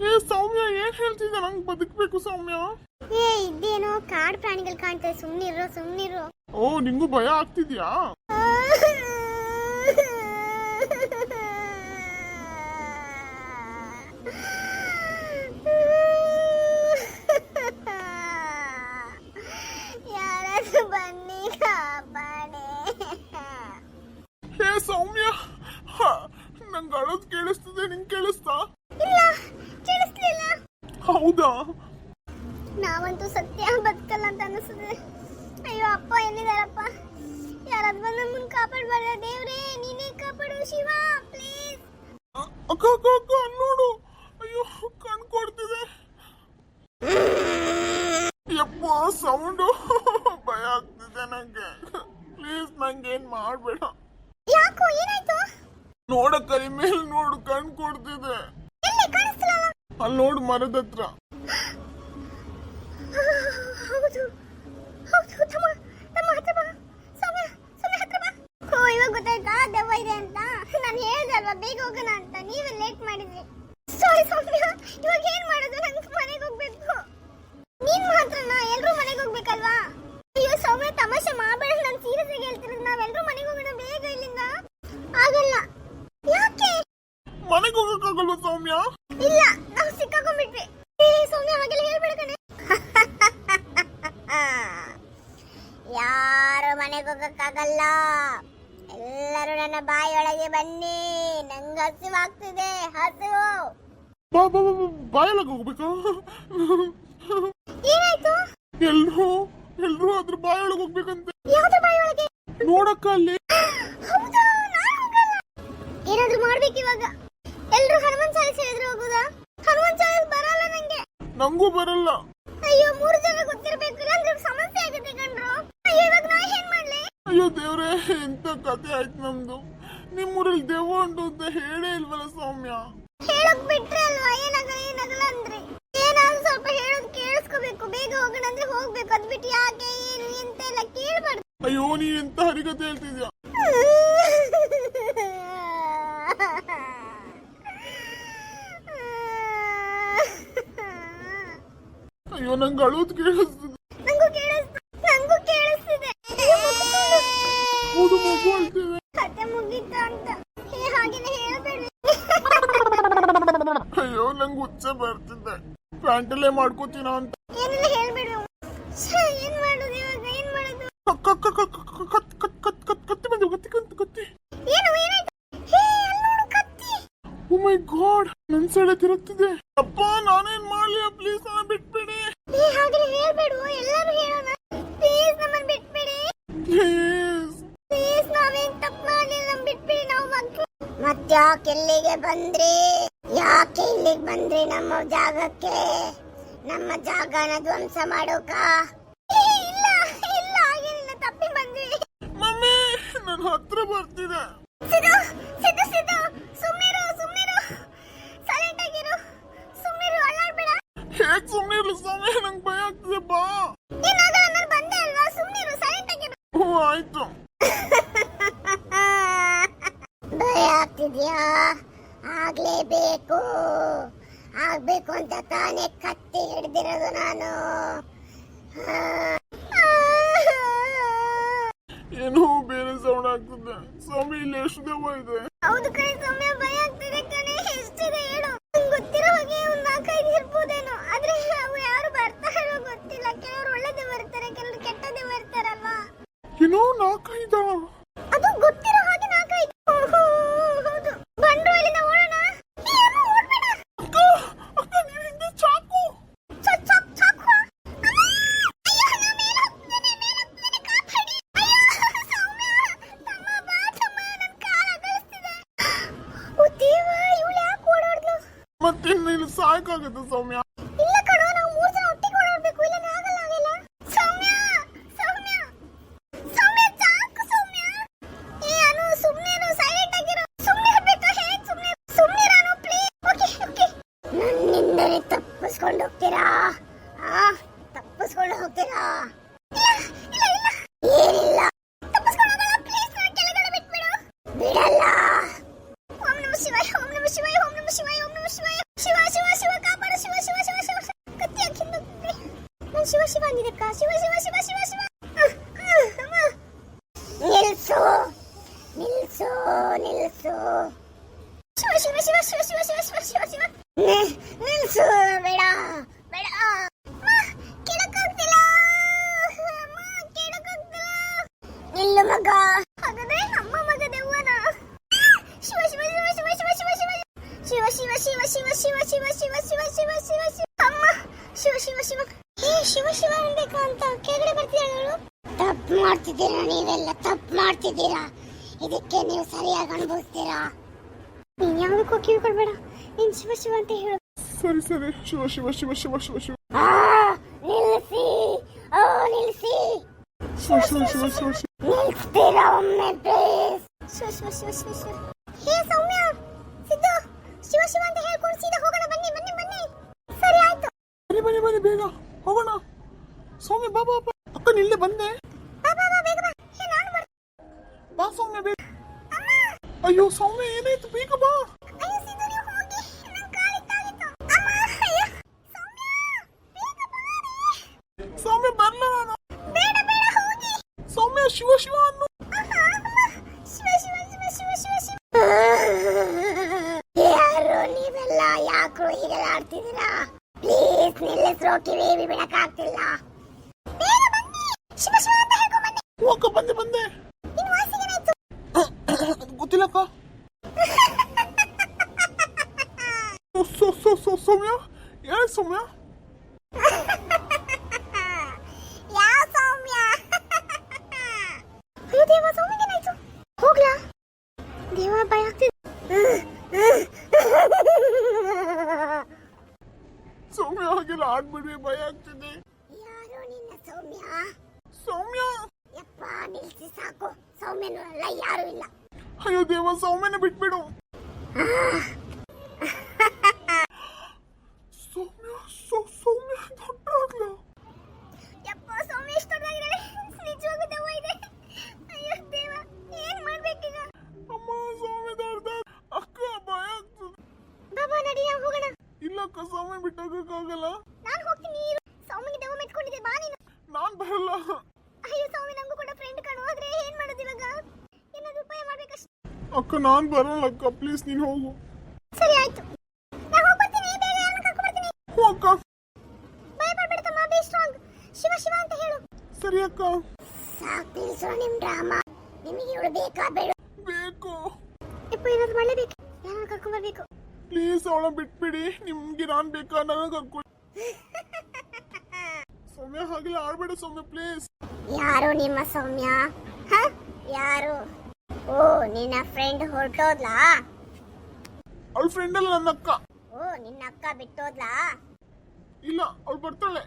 ಏ ಸೌಮ್ಯ ಏನ್ ಹೇಳ್ತಿದ್ದ ನಂಗೆ? ಬದುಕ್ಬೇಕು ಸೌಮ್ಯ. ಏ ಇದೇನೋ ಕಾಡು ಪ್ರಾಣಿಗಳು ಕಾಣ್ತದೆ ಸುಮ್ನಿರೋ ಸುಮ್ನಿರೋ. ಓ ನಿಂಗೂ ಭಯ ಆಗ್ತಿದ್ಯಾ? ಯಾರಾದ್ರೂ ಬನ್ನಿ ಕಾಪಾಡೆ. ಸೌಮ್ಯ ಹ, ಅಳೋದು ಕೇಳಿಸ್ತಿದೆ ನಿಂಗೆ ಕೇಳಿಸ್ತಾ? ಹೌದಾ? ನಾವಂತೂ ಸತ್ಯ ಬದುಕಲ್ಲ ಅಂತ ಅನಿಸ್ತದೆ ಅಯ್ಯೋ ಅಪ್ಪ ಎಲ್ಲಿದಾರಪ್ಪ ಯಾರಾದ್ರೂ ಬಂದು ನಮ್ಮನ್ನ ಕಾಪಾಡಬಾರ್ದ? ದೇವ್ರೇ ನೀನೇ ಕಾಪಾಡು ಶಿವ ಪ್ಲೀಸ್ ಅಕ್ಕ ಅಕ್ಕ ಅಕ್ಕ ಅಲ್ಲ್ ನೋಡು ಅಯ್ಯೋ ಕಣ್ ಕೊಡ್ತಿದೆ ಯಪ್ಪ ಸೌಂಡು ಭಯ ಆಗ್ತಿದೆ ನಂಗೆ ಪ್ಲೀಸ್ ನಂಗೇನ್ ಮಾಡ್ಬೇಡ ಯಾಕೋ ಏನಾಯ್ತು ನೋಡ ಕೈ ಮೇಲ್ ನೋಡು ಕಣ್ ಕೊಡ್ತಿದೆ ಎಲ್ಲಿ ಕಾಣಿಸ್ತಿಲ್ಲ ಅಲ್ಲಿ ನೋಡು ಮರದ ಹತ್ರ ಹೌದು ಹೌದು ತಮ್ಮ ತಮ್ಮ ಹತ್ರ ಬಾ ಸಮಯ ಸಮಯ ಹತ್ರ ಬಾ ಮರದ ಹತ್ರ. ಗೊತ್ತಾಯ್ತಾ? ದೆವ್ವ ಇದೆ ಅಂತ. ನಾನು ಹೇಳ್ದಲ್ವಾ ಬೇಗ ಹೋಗೋಣ ಅಂತ. ನೀವೇ ಲೇಟ್ ಮಾಡಿದ್ರಿ. ಸಾರಿ ಸೌಮ್ಯ ಇವಾಗ ಏನ್ ಮಾಡೋದು ನಂಗೆ ಮನೆಗೆ ಹೋಗ್ಬೇಕು ನೀನ್ ಮಾತ್ರನಾ ಎಲ್ರೂ ಮನೆಗೆ ಹೋಗ್ಬೇಕಲ್ವಾ ಅಯ್ಯೋ ಸೌಮ್ಯ ತಮಾಷೆ ಮಾಡಬೇಡ ನಾನು ಸೀರಿಯಸ್ ಆಗಿ ಹೇಳ್ತಿರೋದು ನಾವೆಲ್ಲರೂ ಮನೆಗೆ ಹೋಗೋಣ ಬೇಗ ಇಲ್ಲಿಂದ ಆಗಲ್ಲ ಯಾಕೆ ಮನೆಗೆ ಹೋಗಕ್ಕಾಗಲ್ವ ಸೌಮ್ಯ ಇಲ್ಲ ನಾವು ಸಿಕ್ಕಾಕೊಂಡ್ಬಿಟ್ವಿ ಏ ಸೌಮ್ಯ ಹಾಗೆಲ್ಲ ಹೇಳ್ಬೇಡ ಕಣೆ ಯಾರು ಮನೆಗೆ ಹೋಗಕ್ಕಾಗಲ್ಲ. ಎಲ್ಲರೂ ನನ್ನ ಬಾಯಿಯೊಳಗೆ ಬನ್ನಿ. ನಂಗೆ ಹಸಿವಾಗ್ತಿದೆ ಹಸಿವು. ಬಾ ಬಾ ಬಾ ಬಾಯೊಳಗೆ ಹೋಗ್ಬೇಕಾ? ಏನಾಯ್ತು? ಎಲ್ರು ಎಲ್ರು ಅದ್ರ ಬಾಯೊಳಗೆ ಹೋಗ್ಬೇಕಂತೆ. ಯಾವ್ದ್ರ ಬಾಯೊಳಗೆ? ನೋಡಕ್ಕ ಅಲ್ಲಿ. ಹೌದಾ? ನಾನು ಹೋಗಲ್ಲ ಏನಾದ್ರೂ ಮಾಡ್ಬೇಕು ಇವಾಗ. ಎಲ್ರು ಹನುಮನ್ ಚಾಲಿಸ್ ಹೇಳಿದ್ರೆ ಹೋಗುದಾ? ಹನುಮನ್ ಚಾಲಿಸ್ ಬರಲ್ಲ ನಂಗೆ. ನಂಗೂ ಬರಲ್ಲ. ಅಯ್ಯೋ ಮೂರು ಜನ ಗೊತ್ತಿರ್ಬೇಕು. ಇಲ್ಲಾಂದ್ರೆ ಸಮಸ್ಯೆ ಆಗುತ್ತೆ ಕಣ್ರು. ಅಯ್ಯೋ ದೇವ್ರೆ ಎಂತ ಕತೆ ಆಯ್ತು ನಮ್ದು? ನಿಮ್ಮೂರಲ್ಲಿ ದೆವ್ವ ಉಂಟು ಅಂತ ಹೇಳೇ ಇಲ್ವಲ್ಲ ಸೌಮ್ಯ? ಹೇಳಕ್ ಬಿಟ್ರೆ ಅಲ್ವಾ? ಏನಾಗಲ್ಲ ಏನಾಗಲ್ಲ ಅಂದ್ರೆ? ಏನಾದ್ರು ಸ್ವಲ್ಪ ಹೇಳೋದು ಕೇಳಿಸ್ಕೋಬೇಕು. ಬೇಗ ಹೋಗೋಣ ಅಂದ್ರೆ ಹೋಗ್ಬೇಕು. ಅದ್ ಬಿಟ್ಟು ಯಾಕೆ ಏನು ಎಂತ ಎಲ್ಲ ಕೇಳ್ಬಾರ್ದು. ಅಯ್ಯೋ ನೀ ಎಂತ ಹರಿಕತೆ ಹೇಳ್ತಿದ್ಯಾ? ಅಯ್ಯೋ ನಂಗೆ ಅಳೋದು ಕೇಳಿಸ್ತದೆ ನಂಗೂ ಕೇಳಿಸ್ತು ನಂಗೂ ಕೇಳಿಸ್ತಿದೆ ಹೌದು ಮಗು ಅಳ್ತಿದೆ ಕತೆ ಮುಗೀತ ಅಂತ ಹೇ ಹಾಗೇನೆ ಹೇಳ್ಬೇಡಿ ಅಯ್ಯೋ ನಂಗೆ ಹುಚ್ಚ ಬರ್ತಿದ್ದೆ ಪ್ಯಾಂಟಲ್ಲೇ ಮಾಡ್ಕೋತೀನ ಅಂತ. ಏನೆಲ್ಲ ಹೇಳ್ಬೇಡಿ ಏನ್ ಮಾಡೋದು ಇವಾಗ? ಏನ್ ಮಾಡೋದು? ಕತ್ತಿ ಬಂದು ಕತ್ತಿ ಕತ್ತಿ ಕತ್ತಿ. ಏನು ಏನಾಯ್ತು? ಹೇ ಅಲ್ಲಿ ನೋಡು ಕತ್ತಿ. ಓ ಮೈ ಗಾಡ್ ನನ್ ಸೈಡೆ ತಿರುಗ್ತಿದೆ ಅಪ್ಪ ನಾನೇನ್ ಮಾಡ್ಲಿ ಪ್ಲೀಸ್ ನನ್ನ ಬಿಟ್ಬಿಡಿ. ನೀ ಹಾಗೆ ಹೇಳ್ಬೇಡು ಎಲ್ಲರೂ ಹೇಳೋಣ. ಪ್ಲೀಸ್ ನಮ್ಮನ್ನ ಬಿಟ್ಬಿಡಿ. ಪ್ಲೀಸ್ ಪ್ಲೀಸ್ ನಾವೇನ್ ತಪ್ಪು ಮಾಡಿಲ್ಲ ನಮ್ ಬಿಟ್ಬಿಡಿ ನಾವು ಮಕ್ಕಳು ಮತ್ತ್ಯಾಕೆ ಇಲ್ಲಿಗೆ ಬಂದ್ರಿ? ಯಾಕೆ ಇಲ್ಲಿಗೆ ಬಂದ್ರಿ ನಮ್ಮ ಜಾಗಕ್ಕೆ? ನಮ್ಮ ಜಾಗನ ಧ್ವಂಸ ಮಾಡೋಕ? ಇಲ್ಲ ಇಲ್ಲ ತಪ್ಪಿ ಬಂದ್ವಿ. ಮಮ್ಮಿ ನನ್ನ ಹತ್ರ ಬರ್ತಿದೆ. ಸಿದು ಸಿದು ಸಿದು ಸುಮ್ಮಿರು ಸುಮ್ಮಿರು ಸೈಲೆಂಟ್ ಆಗಿರು. ಸುಮ್ಮಿರು ಅಳ್ಳಾಡ್ಬೇಡ ಹೇಗ್ ಸುಮ್ಮನೆ ಇರ್ಲಿ ಸ್ವಾಮಿ ನಂಗೆ ಭಯ ಆಗ್ತಿದೆ ಬಾ. ಏನಾಗಲ್ಲ ನಾನು ಬಂದೆ ಅಲ್ವಾ? ಸುಮ್ಮಿರು ಸೈಲೆಂಟ್ ಆಗಿರು. ಓ ಆಯ್ತು. ಭಯ ಆಗ್ತಿದ್ಯಾ? ಆಗ್ಲೇಬೇಕು. ಆಗ್ಬೇಕು ಅಂತ ತಾನೇ ಕತ್ತಿ ಹಿಡ್ದಿರೋದು ನಾನು. ಏನೋ ಬೇರೆ ಸೌಂಡ್ ಆಗ್ತದೆ. ಸ್ವಾಮಿ ಇಲ್ಲಿ ಎಷ್ಟು ದೆವ್ವ ಇದೆ? ಹೌದು ಕಣೆ ಸೌಮ್ಯ ಭಯ ಆಗ್ತಿದೆ ಕಣೆ. ಎಷ್ಟಿದೆ ಹೇಳು. ನಂಗ್ ಗೊತ್ತಿರೋ ಹಾಗೆ ಒಂದು ನಾಲ್ಕೈದು ಇರ್ಬೋದೇನೋ. ಆದ್ರೆ ಅವು ಯಾರು ಬರ್ತಾರೋ ಗೊತ್ತಿಲ್ಲ. ಕೆಲವರು ಒಳ್ಳೇದೇ ಬರ್ತಾರೆ ಕೆಲವರು ಕೆಟ್ಟದೇ ಬರ್ತಾರಲ್ವಾ ಏನೋ ನಾಲ್ಕೈದ? ಸಾಕಾಗುತ್ತೆ ಸೌಮ್ಯ. ಇಲ್ಲ ಕಣೋ, ನಾವು ಇಲ್ಲಾಂದ್ರೆ ಆಗಲ್ಲ, ಆಗಲ್ಲ. ಸೌಮ್ಯ, ಸೌಮ್ಯ. ಏ, ಅನು, ಅನು, please. Okay, okay. ನನ್ನಿಂದಲೇ ತಪ್ಪಿಸ್ಕೊಂಡು ಹೋಗ್ತೀರಾ? ಆ ತಪ್ಪಿಸ್ಕೊಂಡು ಹೋಗ್ತೀರಾ? ಇಲ್ಲ ಇಲ್ಲ ಇಲ್ಲ. ಪ್ಲೀಸ್ ಕೆಳಗಡೆ ಬಿಡಲ್ಲ ಓಂ ನಮ ಶಿವಾಯ ಓಂ ನಮ ಶಿವಾಯ ಓಂ ನಮ ಶಿವಾಯ ಓಂ ನಮ ಶಿವಾಯ ಶಿವ ಶಿವ ಶಿವ ಕಾಪಾಡು ಶಿವ ಶಿವ ಶಿವ ಶಿವ ಶಿವ ಶಿವ ಶಿವ ಶಿವ ನಿ- ನಿಲ್ಸು ಬೇಡ ಬೇಡ. ನಿಲ್ಲು ಮಗ ಹಾಗಾದ್ರೆ ಅಮ್ಮ ಮಗ ದೆವ್ವನ ಶಿವ ಶಿವ ಶಿವ ಶಿವ ಶಿವ ಶಿವ ಶಿವ ಶಿವ ಶಿವ ಶಿವ ಶಿವ ಶಿವ ಶಿವ ಶಿವ ಶಿವ ಶಿವ ಶಿವ ಶಿವ ಅಮ್ಮ ಶಿವ ಶಿವ ಶಿವ ಏ ಶಿವ ಶಿವ ಅನ್ಬೇಕು ಅಂತ ಕೆಳಗಡೆ ಬರ್ತೀಯ ತಪ್ಪು ಮಾಡ್ತಿದ್ದೀರಾ ನೀವೆಲ್ಲ ತಪ್ಪು ಮಾಡ್ತಿದ್ದೀರಾ ಇದಕ್ಕೆ ನೀವು ಸರಿಯಾಗಿ ಅನುಭವಿಸ್ತೀರಾ ನೀನ್ ಯಾವುದಕ್ಕೂ ಕಿವಿ ಕೊಡ್ಬೇಡ ನೀನ್ ಶಿವ ಶಿವ ಅಂತ ಹೇಳು ಸರಿ ಸರಿ ಶಿವ ಶಿವ ಶಿವ ಶಿವ ಶಿವ ಶಿವ ಆ, ನಿಲ್ಸಿ ಓ ನಿಲ್ಸಿ ಶಿವ ಶಿವ ಶಿವ ಶಿವ ಶಿವ ನಿಲ್ಲಿಸ್ತೀರಾ ಒಮ್ಮೆ ಪ್ಲೀಸ್ ಶಿವ ಶಿವ ಶಿವ ಶಿವ ಶಿವ ಹೇ ಸೌಮ್ಯ ಸಿದ್ದು ಶಿವ ಶಿವ ಅಂತ ಹೇಳ್ಕೊಂಡು ಸೀದಾ ಹೋಗೋಣ ಬನ್ನಿ ಬನ್ನಿ ಬನ್ನಿ ಸರಿ ಆಯ್ತು ಬನ್ನಿ ಬನ್ನಿ ಬನ್ನಿ ಬೇಗ ಹೋಗೋಣ ಸೌಮ್ಯ ಬಾ ಬಾ ಬಾ ಅಕ್ಕ ನಿಲ್ಲೇ ಬಂದೆ ಅಯ್ಯೋ ಸೌಮ್ಯ ಏನಾಯ್ತು? ಬೇಗ ಬಾ. ಸೌಮ್ಯ ಬರ್ಲ ನಾನು? ಸೌಮ್ಯ ಶಿವ ಶಿವ ಅನ್ನು. ಯಾರು ನೀವೆಲ್ಲ ಯಾಕ್ರು ಆಡ್ತಿದ್ದೀರಾ? ಪ್ಲೀಸ್ ನಿಲ್ಲಿಸ್ರೋ ಕಿವಿ ಬಂದೆ ಬಂದೆ ಹೋಗ್ಲಾ ಸೌಮ್ಯ ಭಯ ಸೌಮ್ಯ. ಸೌಮ್ಯ? ಹಾಗೆಲ್ಲ ಆಡ್ಬಿಡ್ರಿ ಭಯ ಆಗ್ತಿದೆ. ಯಾರು ನಿನ್ನ ಸೌಮ್ಯ? ಸೌಮ್ಯ. ಯಪ್ಪ ನಿಲ್ಸಿ ಸಾಕು. ಸೌಮ್ಯನೂ ಅಲ್ಲ ಯಾರು ಇಲ್ಲ. ಅಯ್ಯೋ ದೇವ ಸೌಮ್ಯನ ಬಿಟ್ಬಿಡು ಸೌಮ್ಯ ಸೌ- ಸೌಮ್ಯ ದೊಡ್ಡ ಯಪ್ಪ ಸೌಮ್ಯ ಎಷ್ಟು ದೊಡ್ಡದಾಗಿದೆ ನಿಜವಾಗೂ ದೆವ್ವ ಇದೆ ಅಯ್ಯೋ ದೇವ ಏನ್ ಮಾಡ್ಬೇಕೀಗ ಅಮ್ಮ ಸೌಮ್ಯ ದೊಡ್ಡ ಅಕ್ಕ ಭಯ ಆಗ್ತದೆ ಬಾಬಾ ನಡಿ ನಾವು ಹೋಗೋಣ ಇಲ್ಲ ಅಕ್ಕ ಸೌಮ್ಯ ಬಿಟ್ಟೋಗಕ್ಕಾಗಲ್ಲ ನಾನು ಹೋಗ್ತೀನಿ ಇರು. ಸೌಮ್ಯಗೆ ದೆವ್ವ ಮೆಟ್ಕೊಂಡಿದೆ ಬಾ ನೀನು ನಾನ್ ಬರಲ್ಲ ಅಯ್ಯೋ ಸೌಮ್ಯ ನಂಗೂ ಕೂಡ ಫ್ರೆಂಡ್ ಕಾಣು ಆದ್ರೆ ಏನ್ ಮಾಡೋದು ಇವಾಗ ಏನಾದ್ರು ಉಪಾಯ ಮಾಡ್ಬೇಕಷ್ಟೇ ಅಕ್ಕ ನಾನ್ ಬರಲ್ಲ ಅಕ್ಕ. ಪ್ಲೀಸ್ ನೀನ್ ಹೋಗು. ಸರಿ ಆಯ್ತು. ನಾನು ಹೋಗ್ಬರ್ತೀನಿ. ಬೇರೆ ಯಾರನ್ನ ಕರ್ಕೊಂಡು ಬರ್ತೀನಿ ಹ್ಞೂ ಅಕ್ಕ. ಭಯ ಪಡ್ಬೇಡ ತಮ್ಮ ಬಿ ಸ್ಟ್ರಾಂಗ್ ಶಿವ ಶಿವ ಅಂತ ಹೇಳು. ಸರಿ ಅಕ್ಕ. ಸಾಕು ನಿಲ್ಸೋ ನಿಮ್ ಡ್ರಾಮಾ ನಿಮಗೆ ಇವಳು ಬೇಕಾ ಬೇಡ. ಬೇಕು. ಇಪ್ಪ ಏನಾದ್ರು ಮಾಡಲೇಬೇಕು. ಯಾರನ್ನ ಕರ್ಕೊಂಡು ಬರ್ಬೇಕು ಪ್ಲೀಸ್ ಅವಳ ಬಿಟ್ಬಿಡಿ. ನಿಮ್ಗೆ ನಾನ್ ಬೇಕಾ ನನಗೆ ಕರ್ಕೊಳ್ಳಿ ಸೌಮ್ಯ ಹಾಗೆಲ್ಲ ಆಡ್ಬೇಡ ಸೌಮ್ಯ ಪ್ಲೀಸ್ ಯಾರು ನಿಮ್ಮ ಸೌಮ್ಯ? ಹ? ಯಾರು? ಓ ನಿನ್ನ ಫ್ರೆಂಡ್ ಹೊರಟೋದ್ಲಾ? ಅವಳ ಫ್ರೆಂಡ್ ಅಲ್ಲ ನನ್ನ ಅಕ್ಕ ಓ ನಿನ್ನ ಅಕ್ಕ ಬಿಟ್ಟೋದ್ಲಾ? ಇಲ್ಲ ಅವಳು ಬರ್ತಾಳೆ.